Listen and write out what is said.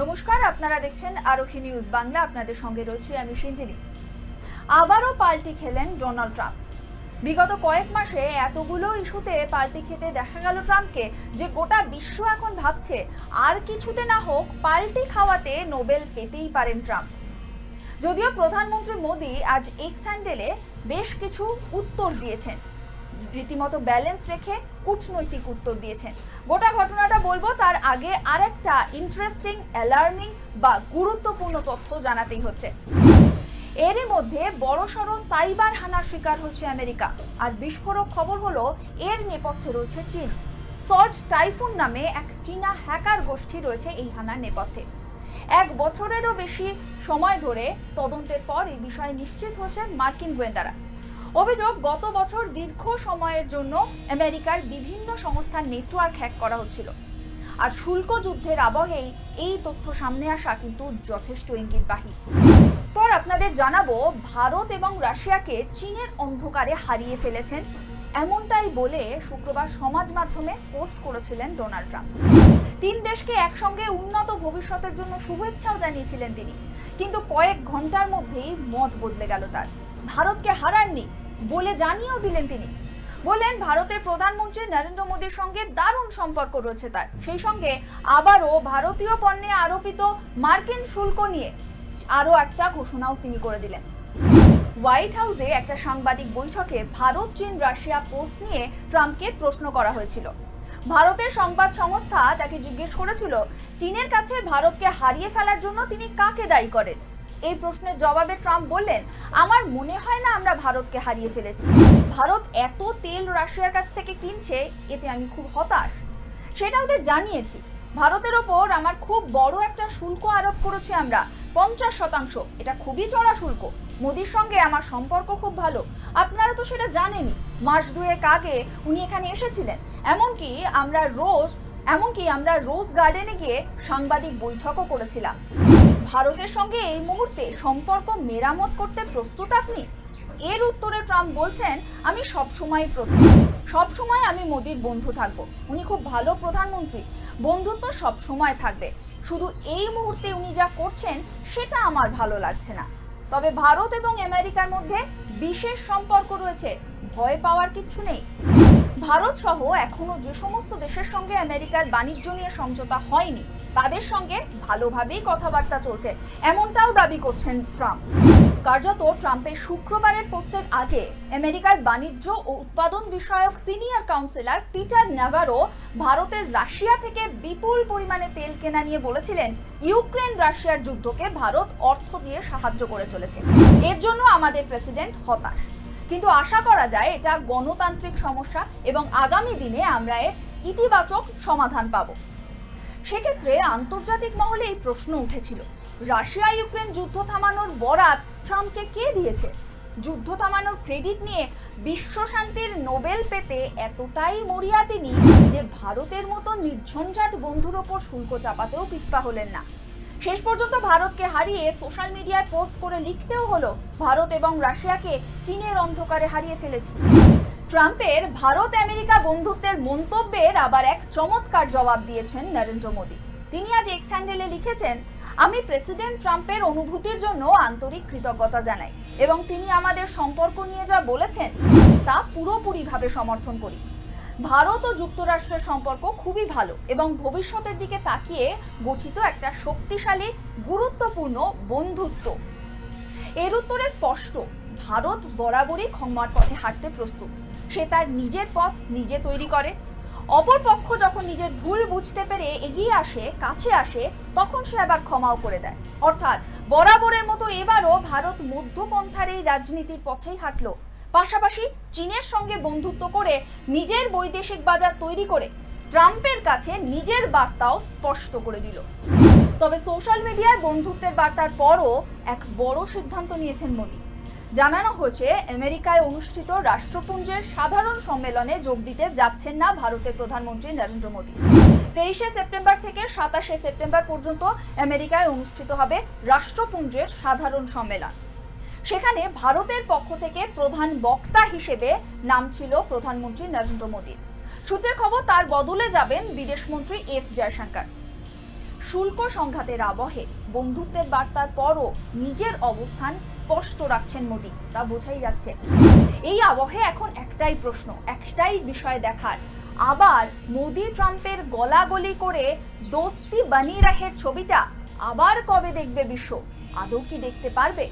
নমস্কার, আপনারা দেখছেন আরোহী নিউজ বাংলা, আপনাদের সঙ্গে রয়েছে আমি সিঞ্জিনী। আবারও পাল্টি খেলেন ডোনাল্ড ট্রাম্প। বিগত কয়েক মাসে এতগুলো ইস্যুতে পাল্টি খেতে দেখা গেল ট্রাম্পকে যে গোটা বিশ্ব এখন ভাবছে, আর কিছুতে না হোক পাল্টি খাওয়াতে নোবেল পেতেই পারেন ট্রাম্প। যদিও প্রধানমন্ত্রী মোদী আজ এক্স হ্যান্ডেলে বেশ কিছু উত্তর দিয়েছেন। রীতিমতো ব্যালেন্স রেখে কূটনৈতিক উত্তর দিয়েছেন। গোটা ঘটনাটা বলব, তার আগে আরেকটা ইন্টারেস্টিং অ্যালার্মিং বা গুরুত্বপূর্ণ তথ্য জানাতেই হচ্ছে। এরই মধ্যে বড়সড় সাইবার হানার শিকার হচ্ছে আমেরিকা। আর বিস্ফোরক খবর হলো, এর নেপথ্যে রয়েছে চীন। সল্ট টাইফুন নামে এক চীনা হ্যাকার গোষ্ঠী রয়েছে এই হানার নেপথ্যে। এক বছরেরও বেশি সময় ধরে তদন্তের পর এই বিষয়ে নিশ্চিত হচ্ছে মার্কিন গোয়েন্দারা। অভিযোগ, গত বছর দীর্ঘ সময়ের জন্য আমেরিকার বিভিন্ন সংস্থার নেটওয়ার্ক হ্যাক করা হচ্ছিল। আর শুল্ক যুদ্ধের আবহেই এই তথ্য সামনে আসা কিন্তু যথেষ্ট ইঙ্গিতবাহী। পর আপনাদের জানাব, ভারত এবং রাশিয়াকে চীনের অন্ধকারে হারিয়ে ফেলেছেন এমনটাই বলে শুক্রবার সমাজ মাধ্যমে পোস্ট করেছিলেন ডোনাল্ড ট্রাম্প। তিন দেশকে একসঙ্গে উন্নত ভবিষ্যতের জন্য শুভেচ্ছাও জানিয়েছিলেন তিনি। কিন্তু কয়েক ঘণ্টার মধ্যেই মত বদলে গেল তার। ভারতকে হারাননি বলে জানিয়েও দিলেন তিনি। বললেন ভারতের প্রধানমন্ত্রী নরেন্দ্র মোদীর সঙ্গে দারুণ সম্পর্ক রয়েছে তার। সেই সঙ্গে আবারও ভারতীয় পণ্যে আরোপিত মার্কিন শুল্ক নিয়ে আরও একটা ঘোষণাও তিনি করে দিলেন। হোয়াইট হাউসে একটা সাংবাদিক বৈঠকে ভারত, চীন, রাশিয়া পোস্ট নিয়ে ট্রাম্পকে প্রশ্ন করা হয়েছিল। ভারতের সংবাদ সংস্থা তাকে জিজ্ঞেস করেছিল, চীনের কাছে ভারতকে হারিয়ে ফেলার জন্য তিনি কাকে দায়ী করেন? এই প্রশ্নের জবাবে ট্রাম্প বললেন, আমার মনে হয় না আমরা ভারতকে হারিয়ে ফেলেছি। ভারত এত তেল রাশিয়ার কাছ থেকে কিনছে, এতে আমি খুব হতাশ। সেটা ওদের জানিয়েছি। ভারতের ওপর আমার খুব বড় একটা শুল্ক আরোপ করেছি আমরা, পঞ্চাশ শতাংশ। এটা খুবই চড়া শুল্ক। মোদির সঙ্গে আমার সম্পর্ক খুব ভালো। আপনারা তো সেটা জানেনই। মাস দুয়েক আগে উনি এখানে এসেছিলেন। এমনকি আমরা রোজ, এমনকি আমরা রোজ গার্ডেনে গিয়ে সাংবাদিক বৈঠকও করেছিলাম। ভারতের সঙ্গে এই মুহূর্তে সম্পর্ক মেরামত করতে প্রস্তুত আপনি? এর উত্তরে ট্রাম্প বলছেন, আমি সব সময় প্রস্তুত। সব সময় আমি মোদির বন্ধু থাকব। উনি খুব ভালো প্রধানমন্ত্রী। বন্ধুত্ব সব সময় থাকবে। শুধু এই মুহূর্তে উনি যা করছেন, সেটা আমার ভালো লাগছে না। তবে ভারত এবং আমেরিকার মধ্যে বিশেষ সম্পর্ক রয়েছে। ভয় পাওয়ার কিচ্ছু নেই। ভারত সহ এখনও যে সমস্ত দেশের সঙ্গে আমেরিকার বাণিজ্য নিয়ে সমঝোতা হয়নি তাদের সঙ্গে ভালোভাবেই কথাবার্তা চলছে। এমনটাও দাবি করছেন ট্রাম্প। কার্যত ট্রাম্পের শুক্রবারের পোস্টের আগে আমেরিকার বাণিজ্য ও উৎপাদন বিষয়ক সিনিয়র কাউন্সিলর পিটার নাভারো ভারতের রাশিয়া থেকে বিপুল পরিমাণে তেল কেনা নিয়ে বলেছিলেন, ইউক্রেন রাশিয়ার যুদ্ধকে ভারত অর্থ দিয়ে সাহায্য করে চলেছে। এর জন্য আমাদের প্রেসিডেন্ট হতাশ। কিন্তু আশা করা যায় এটা গণতান্ত্রিক সমস্যা এবং আগামী দিনে আমরা এর ইতিবাচক সমাধান পাব। সেক্ষেত্রে আন্তর্জাতিক মহলে এই প্রশ্ন উঠেছিল। রাশিয়া ইউক্রেন যুদ্ধ থামানোর বরাত ট্রাম্পকে কে দিয়েছে? যুদ্ধ থামানোর ক্রেডিট নিয়ে বিশ্ব শান্তির নোবেল পেতে এতটাই মরিয়া তিনি যে ভারতের মতো নির্ঝঞ্ঝাট বন্ধুর ওপর শুল্ক চাপাতেও পিছপা হলেন না। শেষ পর্যন্ত ভারতকে হারিয়ে সোশ্যাল মিডিয়ায় পোস্ট করে লিখতেও হলো, ভারত এবং রাশিয়াকে চীনের অন্ধকারে হারিয়ে ফেলেছি। ট্রাম্পের ভারত আমেরিকা বন্ধুত্বের মন্তব্যের আবার এক চমৎকার জবাব দিয়েছেন নরেন্দ্র মোদী। তিনি আজ এক্স হ্যান্ডেলে লিখেছেন, আমি প্রেসিডেন্ট ট্রাম্পের অনুভূতির জন্য আন্তরিক কৃতজ্ঞতা জানাই এবং তিনি আমাদের সম্পর্ক নিয়ে যা বলেছেন, তা পুরোপুরিভাবে সমর্থন করি। ভারত ও যুক্তরাষ্ট্রের সম্পর্ক খুবই ভালো এবং ভবিষ্যতের দিকে তাকিয়ে গঠিত একটা শক্তিশালী, গুরুত্বপূর্ণ বন্ধুত্ব। এর উত্তরে স্পষ্ট, ভারত বরাবরই ক্ষমার পথে হাঁটতে প্রস্তুত। সে তার নিজের পথ নিজে তৈরি করে। অপর পক্ষ যখন নিজের ভুল বুঝতে পেরে এগিয়ে আসে, কাছে আসে, তখন সে আবার ক্ষমাও করে দেয়। অর্থাৎ, বরাবরের মতো এবারও ভারত মধ্যপন্থার এই রাজনীতির পথেই হাঁটলো। পাশাপাশি চীনের সঙ্গে বন্ধুত্ব করে নিজের বৈদেশিক বাজার তৈরি করে ট্রাম্পের কাছে নিজের বার্তাও স্পষ্ট করে দিল। তবে সোশ্যাল মিডিয়ায় বন্ধুত্বের বার্তার পরও এক বড় সিদ্ধান্ত নিয়েছেন মোদী। জানানো হয়েছে, আমেরিকায় অনুষ্ঠিত রাষ্ট্রপুঞ্জের সাধারণ সম্মেলনে যোগ দিতে যাচ্ছেন না ভারতের প্রধানমন্ত্রী নরেন্দ্র মোদী। তেইশে সেপ্টেম্বর থেকে সাতাশে সেপ্টেম্বর পর্যন্ত আমেরিকায় অনুষ্ঠিত হবে রাষ্ট্রপুঞ্জের সাধারণ সম্মেলন। সেখানে ভারতের পক্ষ থেকে প্রধান বক্তা হিসেবে নাম ছিল প্রধানমন্ত্রী নরেন্দ্র মোদীর। সূত্রের খবর, তার বদলে যাবেন বিদেশমন্ত্রী এস জয়শঙ্কর। শুল্ক সংঘাতের আবহে বন্ধুত্বের বার্তার পরও নিজের অবস্থান স্পষ্ট রাখছেন মোদি, তা বোঝাই যাচ্ছে। এই আবহে এখন একটাই প্রশ্ন, একটাই বিষয় দেখার। আবার মোদি ট্রাম্পের গলাগলি করে দোস্তি বানিয়ে রাখের ছবিটা আবার কবে দেখবে বিশ্ব? আদৌ কি দেখতে পারবে?